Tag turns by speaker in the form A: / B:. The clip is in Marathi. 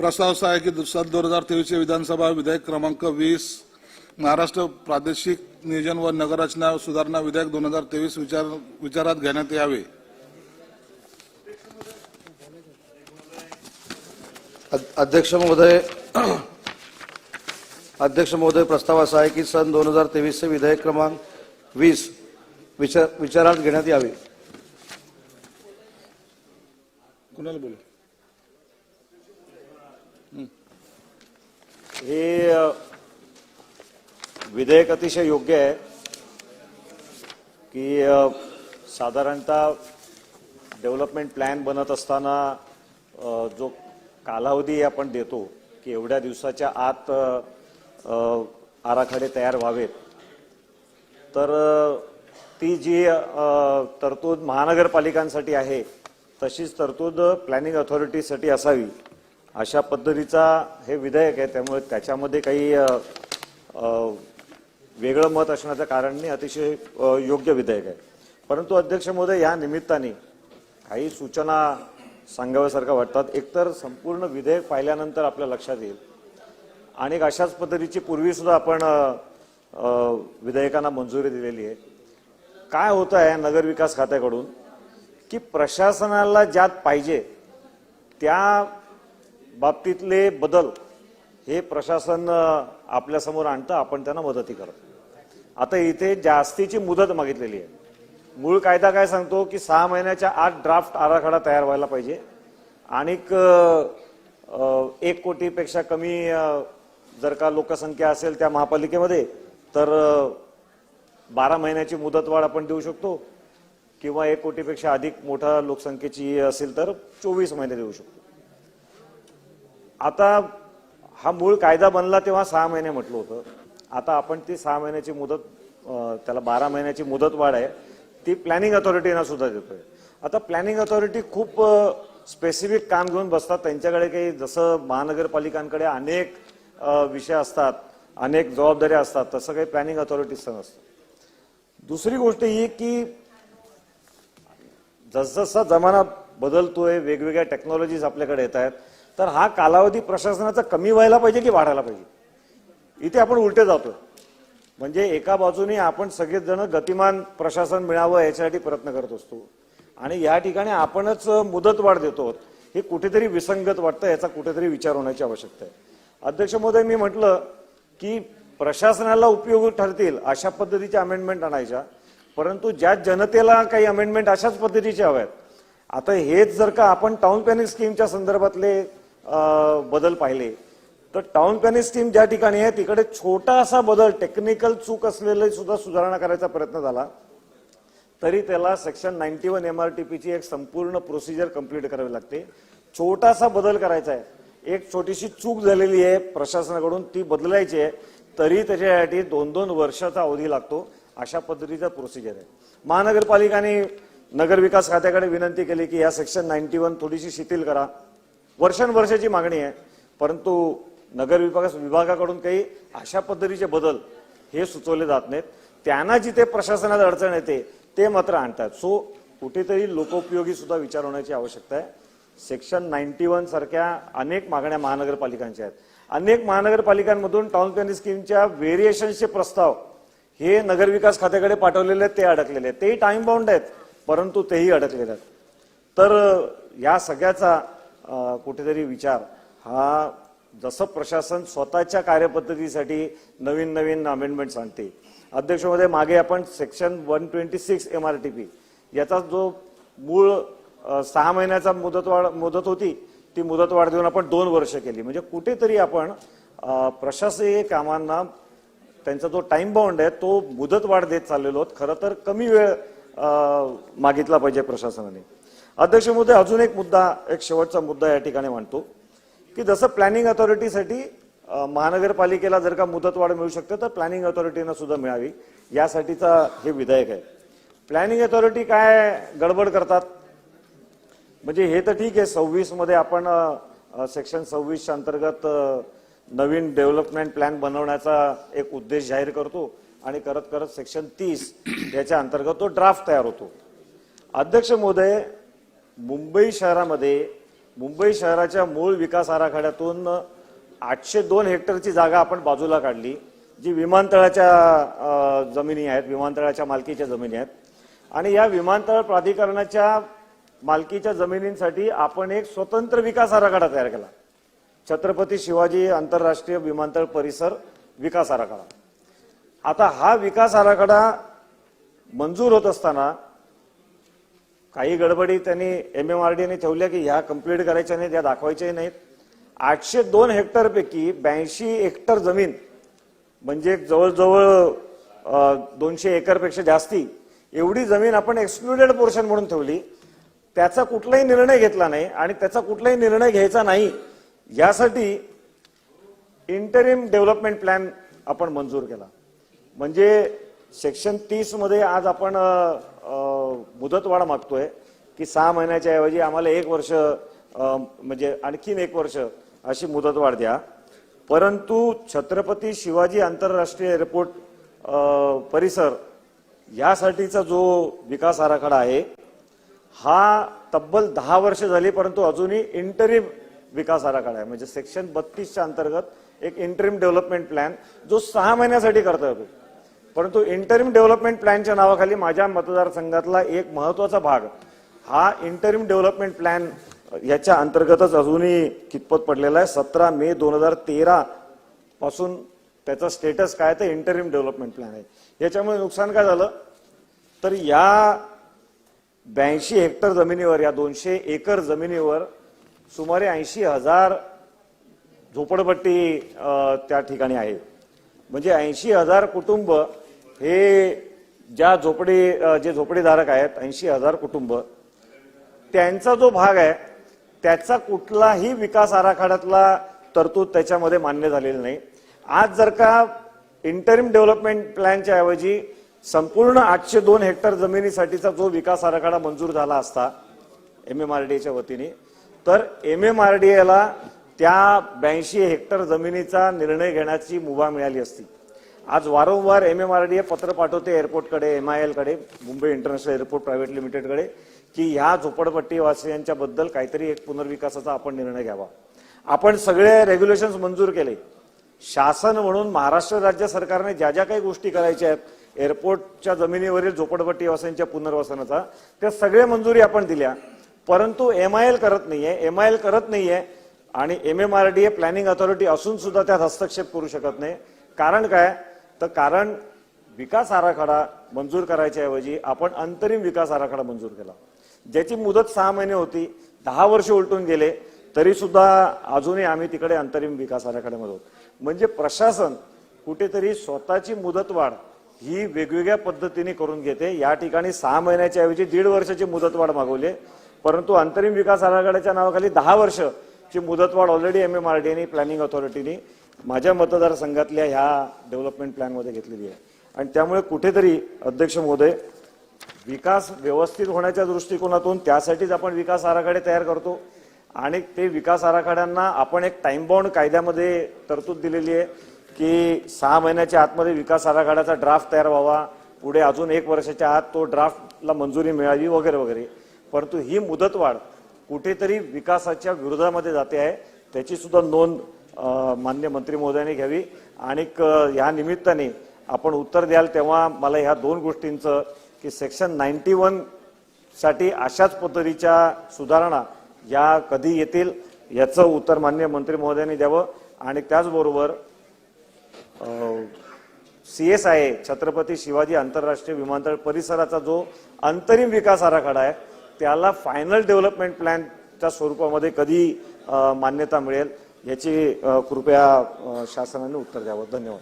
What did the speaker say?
A: प्रस्ताव असा आहे की सन दोन हजार तेवीसचे विधानसभा विधेयक क्रमांक वीस महाराष्ट्र प्रादेशिक नियोजन व नगररचना सुधारणा विधेयक दोन हजार तेवीस विचार विचारात घेण्यात यावे.
B: अध्यक्ष महोदय अध्यक्ष महोदय प्रस्ताव असा आहे की सन दोन हजार तेवीसचे विधेयक क्रमांक वीस विचार विचारात घेण्यात यावे.
A: कुणाला बोलू?
C: हे विधेयक अतिशय योग्य आहे की साधारणतः डेव्हलपमेंट प्लॅन बनत असताना जो कालावधी आपण देतो की एवढ्या दिवसाच्या आत आराखडे तयार व्हावेत तर ती जी तरतूद महानगरपालिकांसाठी आहे तशीच तरतूद प्लॅनिंग अथॉरिटीसाठी असावी. अशा पद्धतीचा हे विधेयक आहे त्यामुळे त्याच्यामध्ये काही वेगळं मत असण्याचं कारण नाही अतिशय योग्य विधेयक आहे. परंतु अध्यक्ष महोदय या निमित्ताने काही सूचना सांगाव्यासारख्या वाटतात. एकतर संपूर्ण विधेयक पाहिल्यानंतर आपल्या लक्षात येईल. आणि अशाच पद्धतीची पूर्वी सुद्धा आपण विधेयकांना मंजुरी दिलेली आहे. काय होतं आहे नगरविकास खात्याकडून? की प्रशासनाला ज्यात पाहिजे त्या बाबतीतले बदल हे प्रशासन आपल्यासमोर आणतं आपण त्यांना मदती करतो. आता इथे जास्तीची मुदत मागितलेली आहे. मूळ कायदा काय सांगतो की सहा महिन्याच्या आत ड्राफ्ट आराखडा तयार व्हायला पाहिजे. आणि एक कोटीपेक्षा कमी जर का लोकसंख्या असेल त्या महापालिकेमध्ये तर बारा महिन्याची मुदतवाढ आपण देऊ शकतो. किंवा एक कोटीपेक्षा अधिक मोठा लोकसंख्येची असेल तर चोवीस महिने देऊ शकतो. आता हा मूळ कायदा बनला तेव्हा सहा महिने म्हटलं होतं. आता आपण ती सहा महिन्याची मुदत त्याला बारा महिन्याची मुदत वाढ आहे. ती प्लॅनिंग अथॉरिटीना सुद्धा देतोय. आता प्लॅनिंग अथॉरिटी खूप स्पेसिफिक काम घेऊन बसतात. त्यांच्याकडे काही जसं महानगरपालिकांकडे अनेक विषय असतात अनेक जबाबदाऱ्या असतात तसं काही प्लॅनिंग अथॉरिटीचं नसतं. दुसरी गोष्ट ही की जसजसा जमाना बदलतोय वेगवेगळ्या टेक्नॉलॉजीज आपल्याकडे येत आहेत तर हा कालावधी प्रशासनाचा कमी व्हायला पाहिजे की वाढायला पाहिजे? इथे आपण उलटे जातोय. म्हणजे एका बाजूने आपण सगळेजण गतिमान प्रशासन मिळावं याच्यासाठी प्रयत्न करत असतो. आणि या ठिकाणी आपणच मुदतवाढ देतो हे कुठेतरी विसंगत वाटतं याचा कुठेतरी विचार होण्याची आवश्यकता आहे. अध्यक्ष महोदय मी म्हटलं की प्रशासनाला उपयोगी ठरतील अशा पद्धतीच्या अमेंडमेंट आणायच्या. परंतु ज्या जनतेला काही अमेंडमेंट अशाच पद्धतीचे हव्यात आता हेच जर का आपण टाउन प्लॅनिंग स्कीमच्या संदर्भातले बदल पाहिले. तर टाउन प्लॅनिंग स्कीम ज्या ठिकाणी आहे तिकडे छोटासा बदल टेक्निकल चूक असलेले सुद्धा सुधारणा करायचा प्रयत्न झाला. तरी त्याला सेक्शन नाईन्टी वन एमआरटीपीची एक संपूर्ण प्रोसिजर कंप्लीट करावी लागते. छोटासा बदल करायचा आहे. एक छोटीशी चूक झालेली आहे प्रशासनाकडून ती बदलायची आहे. तरी त्याच्यासाठी दोन दोन वर्षाचा अवधी लागतो अशा पद्धतीचा प्रोसिजर आहे. महानगरपालिकाने नगरविकास खात्याकडे विनंती केली की या सेक्शन नाईन्टी वन थोडीशी शिथिल करा. वर्षानुवर्षाची मागणी आहे परंतु नगर विभाग विभागाकडून काही अशा पद्धतीचे बदल हे सुचवले जात नाहीत. त्यांना जिथे प्रशासनात अडचण येते ते मात्र आणतात. सो कुठेतरी लोकोपयोगी सुद्धा विचार होण्याची आवश्यकता आहे. सेक्शन नाईन्टी वन सारख्या अनेक मागण्या महानगरपालिकांच्या आहेत. अनेक महानगरपालिकांमधून टाउन प्लॅनिंग स्कीमच्या व्हेरिएशन्सचे प्रस्ताव हे नगरविकास खात्याकडे पाठवलेले आहेत ते अडकलेले आहेत. तेही टाइम बाउंड आहेत परंतु तेही अडकलेले आहेत. तर या सगळ्याचा कुठेतरी विचार. हा जसं प्रशासन स्वतःच्या कार्यपद्धतीसाठी नवीन नवीन अमेंडमेंट्स आणते. अध्यक्षमध्ये मागे आपण section one twenty six M R T P याचा जो मूळ सहा महिन्याचा मुदतवाढ मुदत होती ती मुदतवाढ देऊन आपण दोन वर्ष केली. म्हणजे कुठेतरी आपण प्रशासकीय कामांना त्यांचा जो टाइम बाउंड आहे तो मुदतवाढ देत चाललेलो आहोत. खरं तर कमी वेळ मागितला पाहिजे प्रशासनाने. अध्यक्ष महोदय अजून एक मुद्दा एक शेवटचा मुद्दा या ठिकाणी मांडतो की जसं प्लॅनिंग अथॉरिटीसाठी महानगरपालिकेला जर का मुदतवाढ मिळू शकते तर प्लॅनिंग अथॉरिटीनं सुद्धा मिळावी. यासाठीचा हे विधेयक आहे. प्लॅनिंग अथॉरिटी काय गडबड करतात? म्हणजे हे तर ठीक आहे सव्वीसमध्ये आपण सेक्शन सव्वीसच्या अंतर्गत नवीन डेव्हलपमेंट प्लॅन बनवण्याचा एक उद्देश जाहीर करतो आणि करत करत सेक्शन तीस याच्या अंतर्गत तो ड्राफ्ट तयार होतो. अध्यक्ष महोदय मुंबई शहरामध्ये मुंबई शहराच्या मूळ विकास आराखड्यातून आठशे दोन हेक्टरची जागा आपण बाजूला काढली जी विमानतळाच्या जमिनी आहेत विमानतळाच्या मालकीच्या जमिनी आहेत. आणि या विमानतळ प्राधिकरणाच्या मालकीच्या जमिनींसाठी आपण एक स्वतंत्र विकास आराखडा तयार केला. छत्रपती शिवाजी आंतरराष्ट्रीय विमानतळ परिसर विकास आराखडा. आता हा विकास आराखडा मंजूर होत असताना काही गडबडी त्यांनी एम एम आर डीने ठेवल्या की ह्या कंप्लीट करायच्या नाहीत या दाखवायच्याही नाहीत. आठशे दोन हेक्टरपैकी ब्याऐंशी हेक्टर जमीन म्हणजे जवळजवळ दोनशे एकरपेक्षा जास्ती एवढी जमीन आपण एक्सक्लुडेड पोर्शन म्हणून ठेवली. त्याचा कुठलाही निर्णय घेतला नाही आणि त्याचा कुठलाही निर्णय घ्यायचा नाही यासाठी इंटरिम डेव्हलपमेंट प्लॅन आपण मंजूर केला. म्हणजे सेक्शन तीसमध्ये आज आपण मुदतवाढ मागतोय की सहा महिन्याच्या ऐवजी आम्हाला एक वर्ष म्हणजे आणखीन एक वर्ष अशी मुदतवाढ द्या. परंतु छत्रपती शिवाजी आंतरराष्ट्रीय एअरपोर्ट परिसर यासाठीचा जो विकास आराखडा आहे हा तब्बल दहा वर्ष झाली परंतु अजूनही इंटरिम विकास आराखडा आहे. म्हणजे सेक्शन बत्तीसच्या अंतर्गत एक इंटरिम डेव्हलपमेंट प्लॅन जो सहा महिन्यासाठी करता येतो परंतु इंटरिम डेव्हलपमेंट प्लॅनच्या नावाखाली माझ्या मतदारसंघातला एक महत्त्वाचा भाग हा इंटरिम डेव्हलपमेंट प्लॅन याच्या अंतर्गतच अजूनही कितपत पडलेला आहे. सतरा मे दोन हजार तेरा पासून त्याचा स्टेटस काय तर इंटरिम डेव्हलपमेंट प्लॅन आहे. याच्यामुळे नुकसान काय झालं? तर या ब्याऐंशी हेक्टर जमिनीवर या दोनशे एकर जमिनीवर सुमारे ऐंशी हजार झोपडपट्टी त्या ठिकाणी आहे. म्हणजे ऐंशी हजार कुटुंब हे ज्या झोपडी जे झोपडीधारक आहेत ऐंशी हजार कुटुंब त्यांचा जो भाग आहे त्याचा कुठलाही विकास आराखड्यातला तरतूद त्याच्यामध्ये मान्य झालेली नाही. आज जर का इंटरिम डेव्हलपमेंट प्लॅनच्या ऐवजी संपूर्ण आठशे दोन हेक्टर जमिनीसाठीचा जो विकास आराखडा मंजूर झाला असता एम एम आर डी एच्या वतीने तर एम एम आर डी एला त्या ब्याऐंशी हेक्टर जमिनीचा निर्णय घेण्याची मुभा मिळाली असती. आज वारंवार M M R D A पत्र पाठवते एअरपोर्टकडे एम आय एलकडे मुंबई इंटरनॅशनल एअरपोर्ट प्रायव्हेट लिमिटेडकडे की ह्या झोपडपट्टीवासियांच्या बद्दल काहीतरी एक पुनर्विकासाचा आपण निर्णय घ्यावा. आपण सगळे रेग्युलेशन्स मंजूर केले. शासन म्हणून महाराष्ट्र राज्य सरकारने ज्या ज्या काही गोष्टी करायच्या आहेत एअरपोर्टच्या जमिनीवरील झोपडपट्टीवासियांच्या पुनर्वसनाचा त्या सगळ्या मंजुरी आपण दिल्या. परंतु एम आय एल करत नाहीये एम आय एल करत नाहीये आणि M M R D A planning authority असून सुद्धा त्यात हस्तक्षेप करू शकत नाही. कारण काय? तर कारण विकास आराखडा मंजूर करायच्या ऐवजी आपण अंतरिम विकास आराखडा मंजूर केला. ज्याची मुदत सहा महिने होती दहा वर्ष उलटून गेले तरी सुद्धा अजूनही आम्ही तिकडे अंतरिम विकास आराखड्यामध्ये आहोत. म्हणजे प्रशासन कुठेतरी स्वतःची मुदतवाढ ही वेगवेगळ्या पद्धतीने करून घेते. या ठिकाणी सहा महिन्याच्या ऐवजी दीड वर्षाची मुदतवाढ मागवली. परंतु अंतरिम विकास आराखड्याच्या नावाखाली दहा वर्षची मुदतवाढ already M M R D planning अथॉरिटीने माझ्या मतदारसंघातल्या ह्या डेव्हलपमेंट प्लॅनमध्ये घेतलेली आहे. आणि त्यामुळे कुठेतरी अध्यक्ष महोदय विकास व्यवस्थित होण्याच्या दृष्टिकोनातून त्यासाठीच आपण विकास आराखडे तयार करतो. आणि ते विकास आराखड्यांना आपण एक टाइम बाउंड कायद्यामध्ये तरतूद दिलेली आहे की सहा महिन्याच्या आतमध्ये विकास आराखड्याचा ड्राफ्ट तयार व्हावा. पुढे अजून एक वर्षाच्या आत तो ड्राफ्टला मंजुरी मिळावी वगैरे वगैरे. परंतु ही मुदतवाढ कुठेतरी विकासाच्या विरोधामध्ये जाते आहे. त्याची सुद्धा नोंद मान्य मंत्री महोदयाने घ्यावी. आणि क- या निमित्ताने आपण उत्तर द्याल तेव्हा मला ह्या दोन गोष्टींचं की सेक्शन नाईन्टी वनसाठी अशाच पद्धतीच्या सुधारणा या कधी येतील याचं उत्तर मान्य मंत्री महोदयांनी द्यावं. आणि त्याचबरोबर C S I Chhatrapati Shivaji आंतरराष्ट्रीय विमानतळ परिसराचा जो अंतरिम विकास आराखडा आहे त्याला फायनल डेव्हलपमेंट प्लॅनच्या स्वरूपामध्ये कधी मान्यता मिळेल? याची कृपया शासनाने उत्तर द्यावं. धन्यवाद.